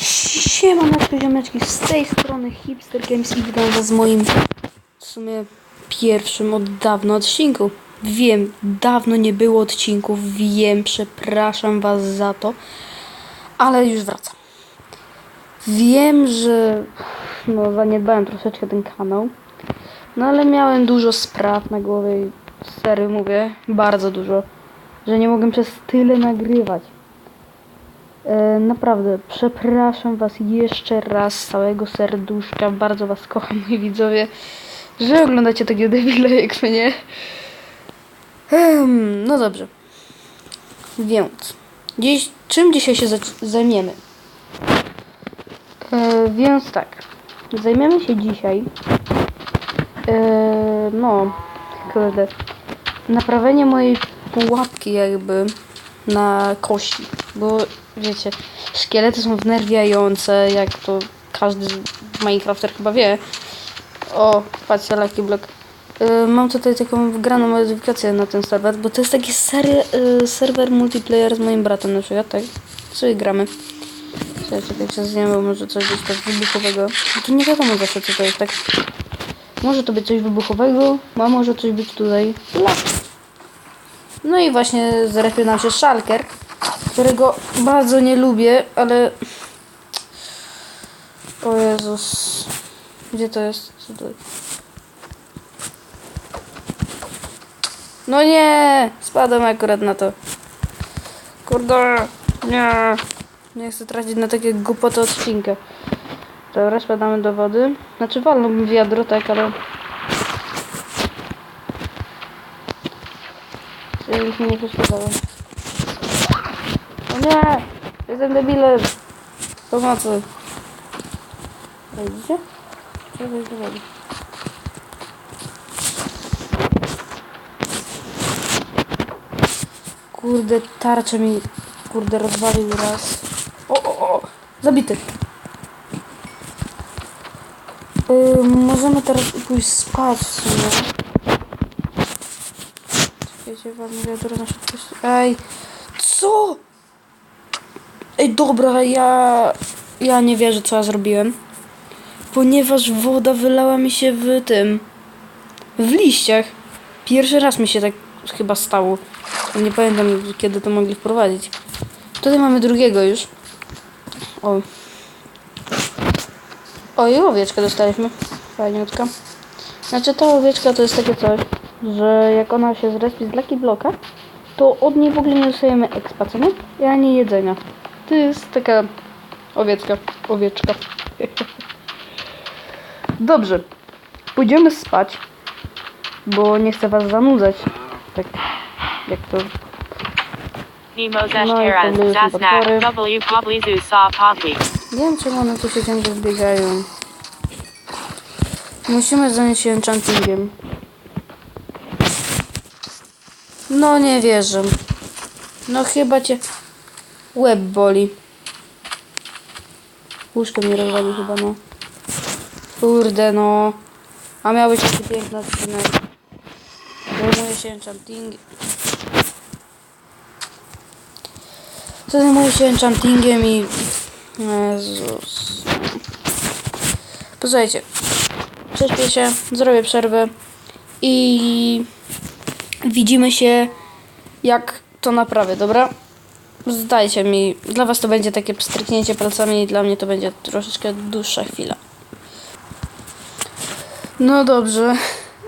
Siemaneczko ziomeczki, z tej strony Hipster Games i witam was moim w sumie pierwszym od dawna odcinku. Wiem, dawno nie było odcinków, wiem, przepraszam was za to, ale już wracam. Wiem, że no, zaniedbałem troszeczkę ten kanał, no ale miałem dużo spraw na głowie i serio mówię, bardzo dużo, że nie mogłem przez tyle nagrywać. E, naprawdę, przepraszam Was jeszcze raz z całego serduszka. Bardzo Was kocham, moi widzowie, że oglądacie takie debile jak mnie. Ehm, no dobrze. Więc, dziś, czym dzisiaj się zajmiemy? E, więc tak, zajmiemy się dzisiaj. E, no, kurde. Naprawienie mojej pułapki jakby na kości, bo wiecie, szkielety są wnerwiające, jak to każdy Minecrafter chyba wie. O, patrzcie, Lucky Block. Y, mam tutaj taką wgraną modyfikację na ten serwer, bo to jest taki y, serwer multiplayer z moim bratem na przykład, tak? Sobie gramy. Czekaj, czekaj, się zjem, bo może coś być tak wybuchowego. To nie wiadomo zawsze co to jest, tak? Może to być coś wybuchowego, a może coś być tutaj. No i właśnie zrefił nam się Szalker, którego bardzo nie lubię, ale... O Jezus. Gdzie to jest? No nie! Spadłem akurat na to. Kurde! Nie! Nie chcę tracić na takie głupoty odcinka. Dobra, spadamy do wody. Znaczy walnąłbym wiadro, tak, ale... Nic mi nie przeszkadzało. Jestem debilem! Pomocy! Widzicie? Trzeba wejść do wody. Kurde, tarczę mi, kurde, rozwalił raz. O, o, o! Zabity! Yy, możemy teraz pójść spać w sumie. Czekajcie, wam wiadro na szybkość. Ej! Co? Ej, dobra, ja... Ja nie wierzę, co ja zrobiłem. Ponieważ woda wylała mi się w tym... W liściach. Pierwszy raz mi się tak chyba stało. Nie pamiętam, kiedy to mogli wprowadzić. Tutaj mamy drugiego już. O. O, i owieczkę dostaliśmy. Fajniutka. Znaczy ta owieczka to jest takie coś, że jak ona się zrespi z Lucky Bloka, to od niej w ogóle nie dostajemy expa, co nie? I ani jedzenia. To jest taka owieczka. Owieczka. Dobrze. Pójdziemy spać, bo nie chcę was zanudzać. Tak jak to Nemo No Zasnak, potwory. W Poblizu Saw Poppy. Nie wiem czemu one tu się ciągle zbiegają. Musimy zająć się enchantingiem. No nie wierzę. No chyba cię łeb boli. Łóżko mi rozwalił chyba, no. Kurde, no. A miał być taki piękny odcinek. Zajmuję się enchanting. Zajmuję się enchantingiem i... Jezus. Posłuchajcie. Prześpię się, zrobię przerwę i widzimy się jak to naprawię, dobra? Zdajcie mi, dla was to będzie takie pstryknięcie palcami, dla mnie to będzie troszeczkę dłuższa chwila. No dobrze,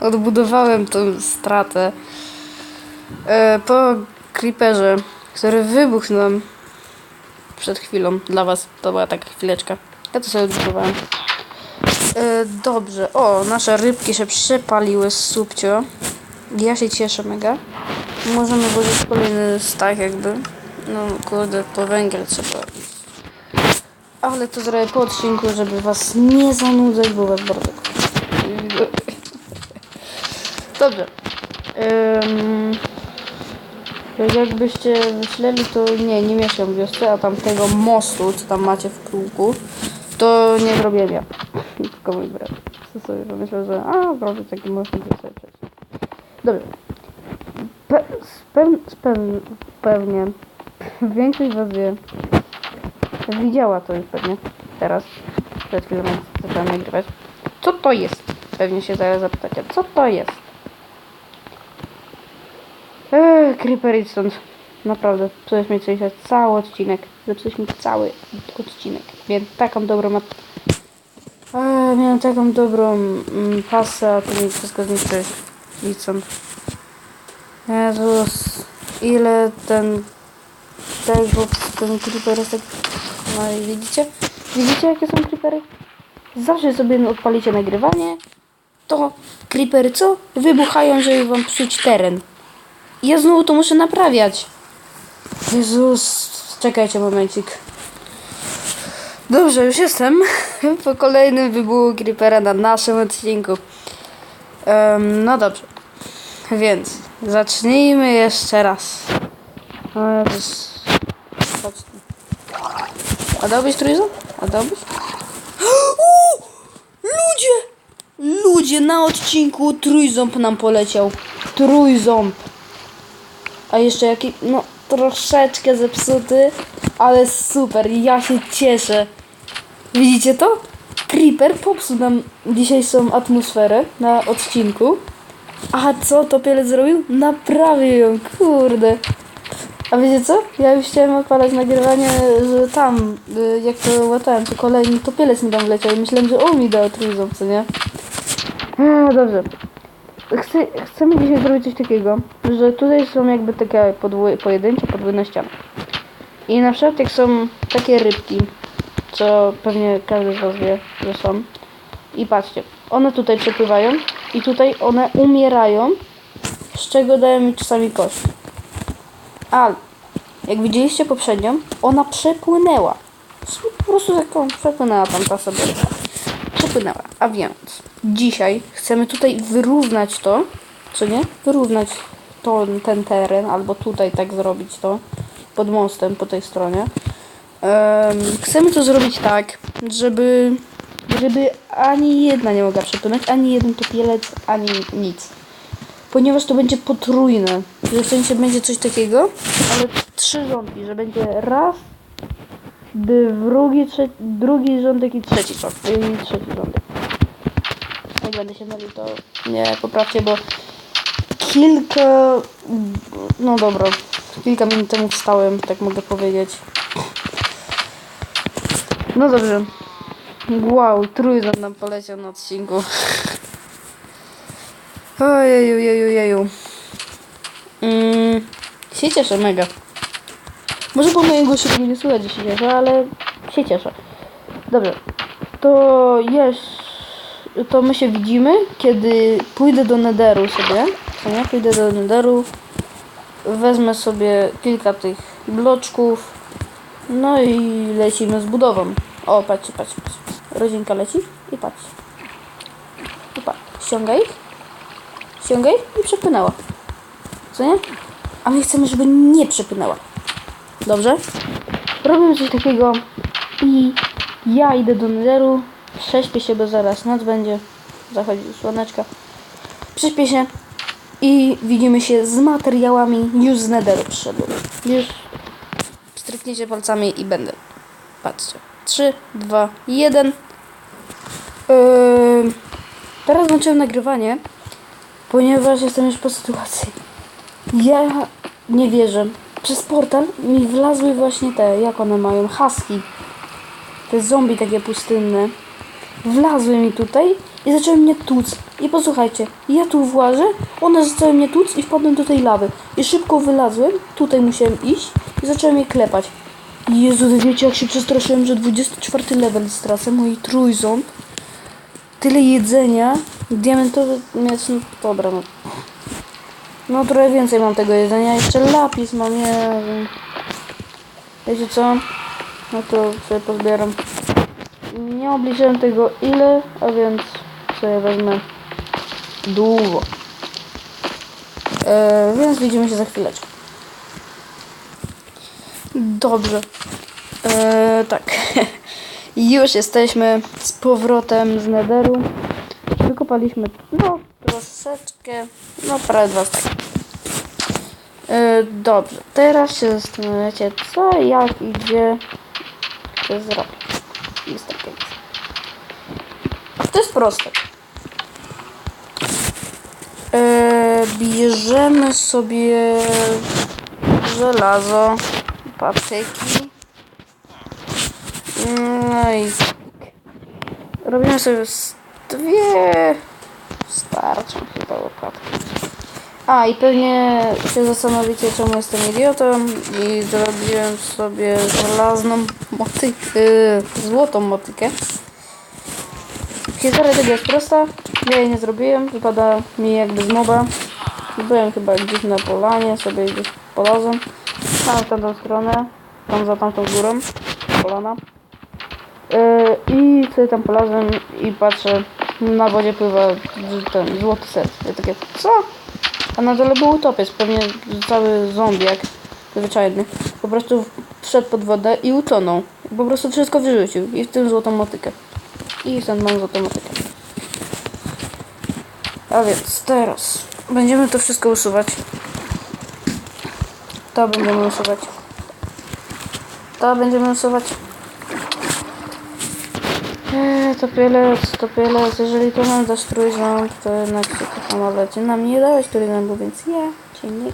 odbudowałem tą stratę. E, po creeperze, który wybuchł nam przed chwilą dla was, to była taka chwileczka. Ja to sobie odbudowałem. E, dobrze, o, nasze rybki się przepaliły z subcio. Ja się cieszę mega. Możemy włożyć kolejny stak jakby. No kurde, po węgiel trzeba iść. Ale to zrobię po odcinku, żeby was nie zanudzać, bo was bardzo. Dobrze. Ym, jakbyście myśleli, to nie, nie mieszkam w a tamtego mostu, co tam macie w kółku, to nie zrobiłem ja. Tylko mój brat. Co sobie pomyślał, że a, zrobię taki most, gdzie. Dobrze. Pe spew spew pewnie większość was wie, widziała to już pewnie teraz. Przed chwilą zaczęłam nagrywać. Co to jest? Pewnie się zaraz zapytacie. Co to jest? Eee, Creeper idź stąd. Naprawdę, psułeś mi coś cały odcinek. Zepsułeś mi cały odcinek. Miałem taką dobrą... Eee, miałem taką dobrą mm, pasę, a ty mi wszystko zniszczyłeś. Idź. Jezus, ile ten tego, ten creeper jest tak... No i widzicie? Widzicie jakie są creepery? Zawsze sobie odpalicie nagrywanie, to creepery co? Wybuchają, żeby wam psuć teren. Ja znowu to muszę naprawiać. Jezus, czekajcie momencik. Dobrze, już jestem po kolejnym wybuchu creepera na naszym odcinku. Em, no dobrze. Więc zacznijmy jeszcze raz. O Jezus. Chodź tu. A dałbyś trójzą? A dałbyś? Ludzie! Ludzie, na odcinku trójząb nam poleciał. Trójząb. A jeszcze jaki, no troszeczkę zepsuty, ale super, ja się cieszę. Widzicie to? Creeper popsuł nam dzisiejszą atmosferę na odcinku. A co Topielec zrobił? Naprawił ją, kurde. A wiecie co? Ja już chciałem odpalać nagrywanie, że tam, y, jak to łatałem, to kolejny topielec mi tam wleciał i myślałem, że on mi dał trójząb, co nie? Eee, dobrze. Chcę, chcemy dzisiaj zrobić coś takiego, że tutaj są jakby takie podwój, pojedyncze, podwójne ściany. I na przykład jak są takie rybki, co pewnie każdy z was wie, że są. I patrzcie, one tutaj przepływają i tutaj one umierają, z czego dają mi czasami kość. Ale jak widzieliście poprzednią, ona przepłynęła. Po prostu taką przepłynęła tam ta sobie. Przepłynęła. A więc dzisiaj chcemy tutaj wyrównać to, co nie? Wyrównać to, ten teren, albo tutaj tak zrobić to, pod mostem po tej stronie. Em, chcemy to zrobić tak, żeby, żeby ani jedna nie mogła przepłynąć, ani jeden topielec, ani nic ponieważ to będzie potrójne. Że w sensie będzie coś takiego, ale trzy rządki, że będzie raz, drugi, drugi rządek i trzeci rządek. I trzeci rządek. Jak będę się mylił, to nie poprawcie, bo kilka, no dobra, kilka minut temu wstałem, tak mogę powiedzieć. No dobrze. Wow, trójząb nam poleciał na odcinku. Ojeju, jeju, jeju. Mm, się cieszę mega. Może po mojego głosie tego nie słychać, że się cieszę, ale się cieszę. Dobrze. To jest... To my się widzimy, kiedy pójdę do Nederu sobie. Co nie? Pójdę do Nederu. Wezmę sobie kilka tych bloczków. No i lecimy z budową. O, patrzcie, patrzcie, patrzcie. Rodzinka leci i patrzcie. I patrz, ściąga ich i przepłynęła. Co nie? A my chcemy, żeby nie przepłynęła. Dobrze? Robimy coś takiego i ja idę do netheru, prześpię się, bo zaraz noc będzie, zachodzi słoneczka. Prześpię się i widzimy się z materiałami już z netheru przyszedłem. Już strykniecie palcami i będę. Patrzcie. 3, 2, 1. Yy, teraz włączyłem nagrywanie ponieważ jestem już po sytuacji. Ja nie wierzę. Przez portal mi wlazły właśnie te, jak one mają, husky. Te zombie takie pustynne. Wlazły mi tutaj i zaczęły mnie tłuc. I posłuchajcie, ja tu włażę, one zaczęły mnie tłuc i wpadłem do tej lawy. I szybko wylazłem, tutaj musiałem iść i zacząłem je klepać. Jezu, wiecie jak się przestraszyłem, że 24 level stracę, mój trójząb. Tyle jedzenia, diamentowy miecz, no dobra, no. No trochę więcej mam tego jedzenia, jeszcze lapis mam, nie wiem. Wiecie co? No to sobie pozbieram. Nie obliczyłem tego ile, a więc sobie wezmę długo. E, więc widzimy się za chwileczkę. Dobrze. E, tak. Już jesteśmy z powrotem z Netheru. Wykopaliśmy, no, troszeczkę, no, prawie dwa staki. E, dobrze, teraz się zastanawiacie, co, jak i gdzie sobie zrobię. Mr. Games. To jest proste. Eee, bierzemy sobie żelazo, patyki. No i robimy sobie dwie starczą chyba. A i pewnie się zastanowicie czemu jestem idiotą i zrobiłem sobie żelazną motykę, yy, złotą motykę. Historia tego jest prosta. Ja jej nie zrobiłem, wypada mi jakby z moba. Byłem chyba gdzieś na polanie, sobie gdzieś polazłem. Tam w tamtą stronę, tam za tamtą górą, polana. Yy, I sobie tam polazłem i patrzę, na wodzie pływa ten złoty set. Ja takie, co? A na dole był utopiec, pewnie cały zombiak zwyczajny. Po prostu wszedł pod wodę i utonął. Po prostu wszystko wyrzucił i w tym złotą motykę. I stąd mam złotą motykę. A więc teraz będziemy to wszystko usuwać. To będziemy usuwać. To będziemy usuwać. Eee, topielec, topielec, jeżeli to mam dasz trójząb, to jednak się kocham, ale ty nam nie dałeś trójząbu, więc ja cię nie.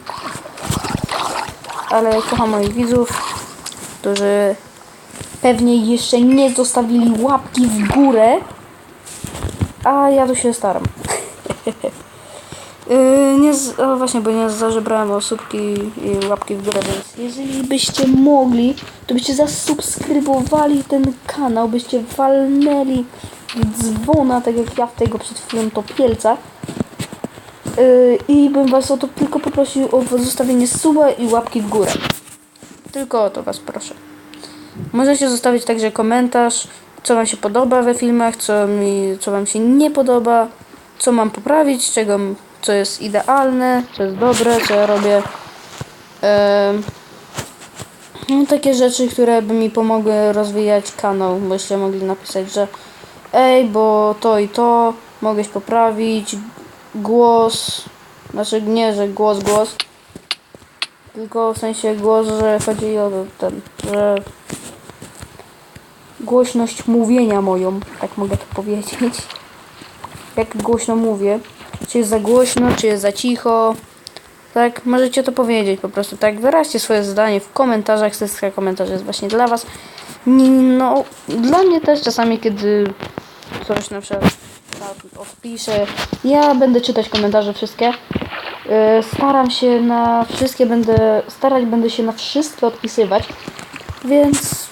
Ale kocham moich widzów, którzy pewnie jeszcze nie zostawili łapki w górę, a ja tu się staram. Yy, nie z, o właśnie, bo nie zażebrałem osóbki i łapki w górę, więc jeżeli byście mogli, to byście zasubskrybowali ten kanał, byście walnęli dzwona, tak jak ja w tego przed chwilą topielca. Yy, I bym was o to tylko poprosił o zostawienie suba i łapki w górę. Tylko o to was proszę. Możecie zostawić także komentarz, co wam się podoba we filmach, co mi, co wam się nie podoba, co mam poprawić, czego, co jest idealne, co jest dobre, co ja robię. No, takie rzeczy, które by mi pomogły rozwijać kanał. Byście mogli napisać, że ej, bo to i to mogłeś poprawić. Głos, znaczy nie, że głos, głos. Tylko w sensie głos, że chodzi o ten, że głośność mówienia moją, tak mogę to powiedzieć. Jak głośno mówię. Czy jest za głośno, czy jest za cicho. Tak, możecie to powiedzieć po prostu. Tak, wyraźcie swoje zdanie w komentarzach. Sesja komentarzy jest właśnie dla Was. No, dla mnie też czasami, kiedy coś na przykład odpiszę, ja będę czytać komentarze wszystkie. Yy, Staram się na wszystkie będę, starać będę się na wszystkie odpisywać, więc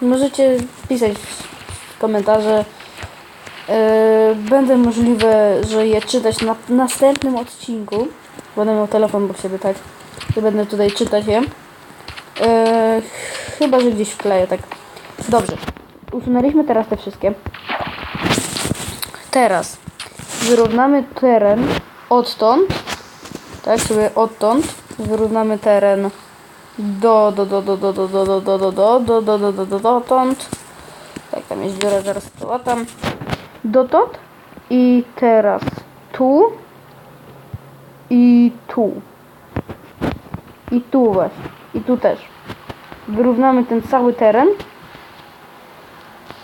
możecie pisać komentarze. Yy, Będę możliwe, że je czytać na następnym odcinku. Będę miał telefon bo siebie, tak? I będę tutaj czytać je. Yy, chyba, że gdzieś wkleję, tak. Dobrze. Usunęliśmy teraz te wszystkie. Teraz wyrównamy teren odtąd. Tak, sobie odtąd wyrównamy teren do, do, do, do, do, do, do, do, do, do, do, do, do, do, do, do, dotąd. Tak, tam jest dziura, zaraz to łatam. Dotąd i teraz tu i tu. I tu właśnie. I tu też. Wyrównamy ten cały teren.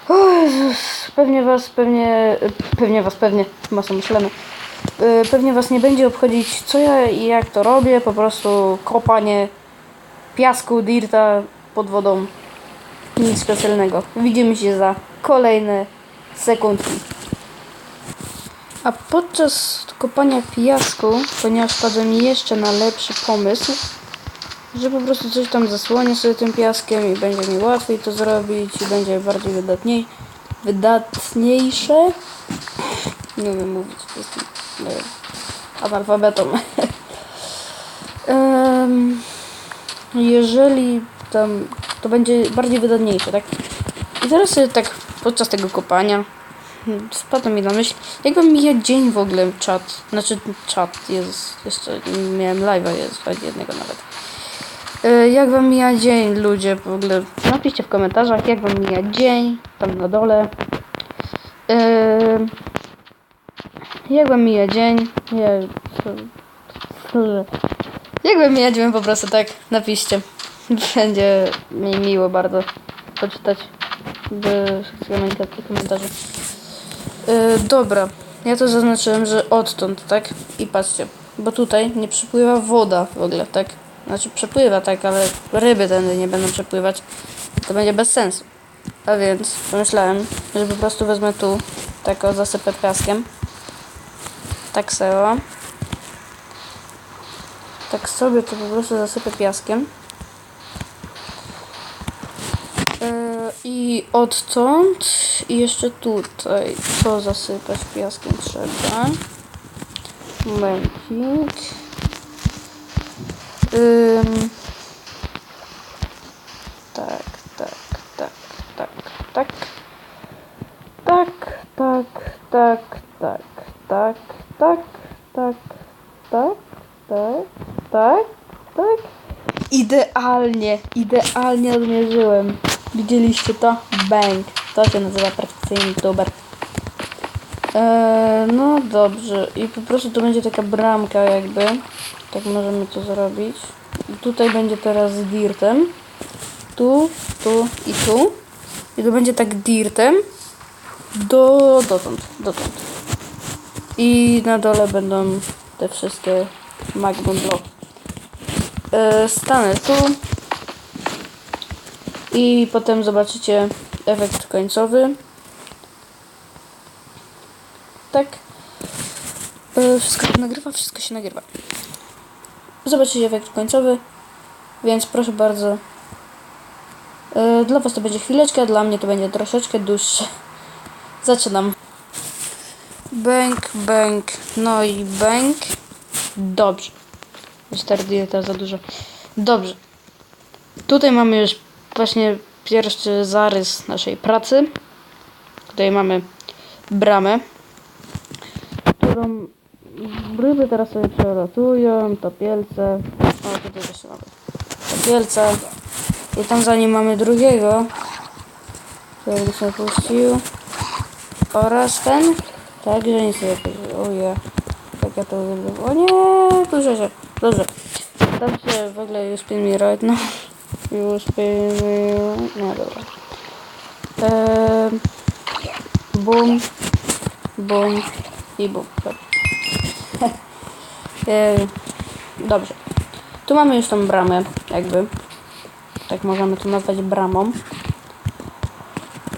O Jezus, pewnie was, pewnie, pewnie was, pewnie, masą myślemy. Yy, Pewnie was nie będzie obchodzić co ja i jak to robię, po prostu kopanie piasku, dirta pod wodą. Nic specjalnego. Widzimy się za kolejne sekundki. A podczas kopania piasku, ponieważ wpadłem jeszcze na lepszy pomysł, że po prostu coś tam zasłonię sobie tym piaskiem i będzie mi łatwiej to zrobić i będzie bardziej wydatniej, wydatniejsze. Nie wiem mówić, jestem wiem, analfabetą. Em, jeżeli tam to będzie bardziej wydatniejsze, tak? I teraz sobie tak podczas tego kopania spadło mi na myśl, jak wam mija dzień w ogóle czat, znaczy czat jest, jeszcze miałem live'a jest jednego nawet. E, Jak wam mija dzień, ludzie, w ogóle napiszcie w komentarzach, jak wam mija dzień, tam na dole. E, Jak wam mija dzień, ja, jak wam mija dzień po prostu tak, napiszcie. Będzie mi miło bardzo poczytać w komenta- komentarzu. Yy, dobra, ja to zaznaczyłem, że odtąd, tak? I patrzcie, bo tutaj nie przepływa woda w ogóle, tak? Znaczy przepływa, tak, ale ryby tędy nie będą przepływać. To będzie bez sensu. A więc pomyślałem, że po prostu wezmę tu, tak o, zasypę piaskiem. Tak sobie. Tak sobie to po prostu zasypę piaskiem. Yy, I odtąd i jeszcze tutaj to zasypać piaskiem trzeba. Momencik. Ym. Tak, tak, tak, tak, tak. Tak, tak, tak, tak, tak, tak, tak, tak, tak, tak, tak. Idealnie, idealnie odmierzyłem. Widzieliście to? Bang. To się nazywa perfekcyjny youtuber. Eee, no dobrze. I po prostu tu będzie taka bramka jakby. Tak możemy to zrobić. I tutaj będzie teraz z dirtem. Tu, tu i tu. I to będzie tak dirtem. Do, dotąd, dotąd. I na dole będą te wszystkie magma bloki. E, stanę tu. I potem zobaczycie efekt końcowy. Tak. E, wszystko się nagrywa, wszystko się nagrywa. Zobaczycie efekt końcowy. Więc proszę bardzo. E, Dla Was to będzie chwileczkę, dla mnie to będzie troszeczkę dłuższe. Zaczynam. Bęk, bęk, no i bęk. Dobrze. 4 dieta za dużo. Dobrze. Tutaj mamy już właśnie pierwszy zarys naszej pracy. Tutaj mamy bramę, którą ryby teraz sobie przelatują, topielce. O, tutaj jeszcze mamy topielce. I tam za nim mamy drugiego, który się puścił. Oraz ten. Tak, że nic nie. Oje. Jak ja to uwielbiam. O nie, duże się. Dobrze. Tam się w ogóle już spin me right. Już me... No dobra. Eee, bum. Bum. I bum. Eee, dobrze. Tu mamy już tą bramę, jakby. Tak możemy to nazwać bramą.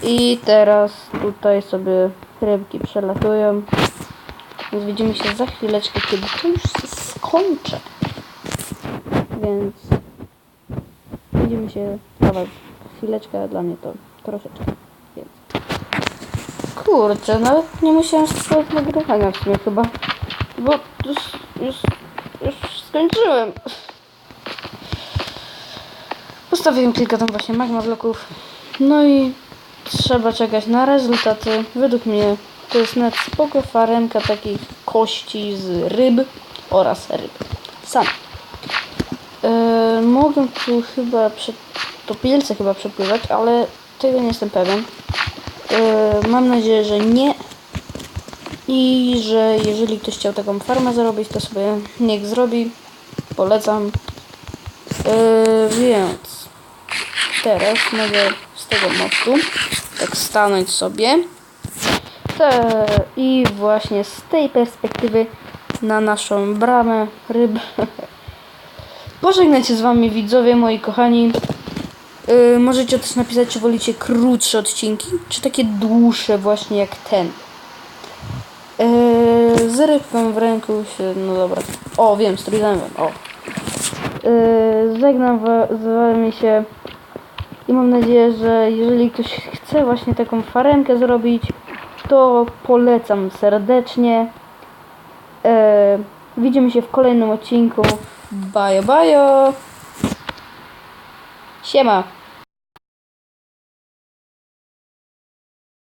I teraz tutaj sobie rybki przelatują. Więc widzimy się za chwileczkę, kiedy to już skończę. Więc widzimy się was chwileczkę, dla mnie to troszeczkę. Więc. Kurczę, nawet nie musiałem stosować nagrywania w sumie chyba. Bo już, już, już skończyłem. Postawiłem kilka tam właśnie magma bloków. No i trzeba czekać na rezultaty. Według mnie to jest nawet spoko farenka takich kości z ryb oraz ryb. Sam. Eee, mogą tu chyba prze... topielce chyba przepływać, ale tego nie jestem pewien. Eee, mam nadzieję, że nie. I że jeżeli ktoś chciał taką farmę zrobić, to sobie niech zrobi. Polecam. Eee, więc teraz mogę z tego mostu tak stanąć sobie Te, i właśnie z tej perspektywy na naszą bramę ryb. Pożegnać się z wami widzowie moi kochani. Yy, możecie też napisać, czy wolicie krótsze odcinki, czy takie dłuższe właśnie jak ten. Yy, z rybką w ręku się, no dobra. O, wiem, z trójzębem, o. Yy, żegnam z wami się i mam nadzieję, że jeżeli ktoś chce właśnie taką farenkę zrobić, to polecam serdecznie. E, widzimy się w kolejnym odcinku. Bajo, bajo! Siema!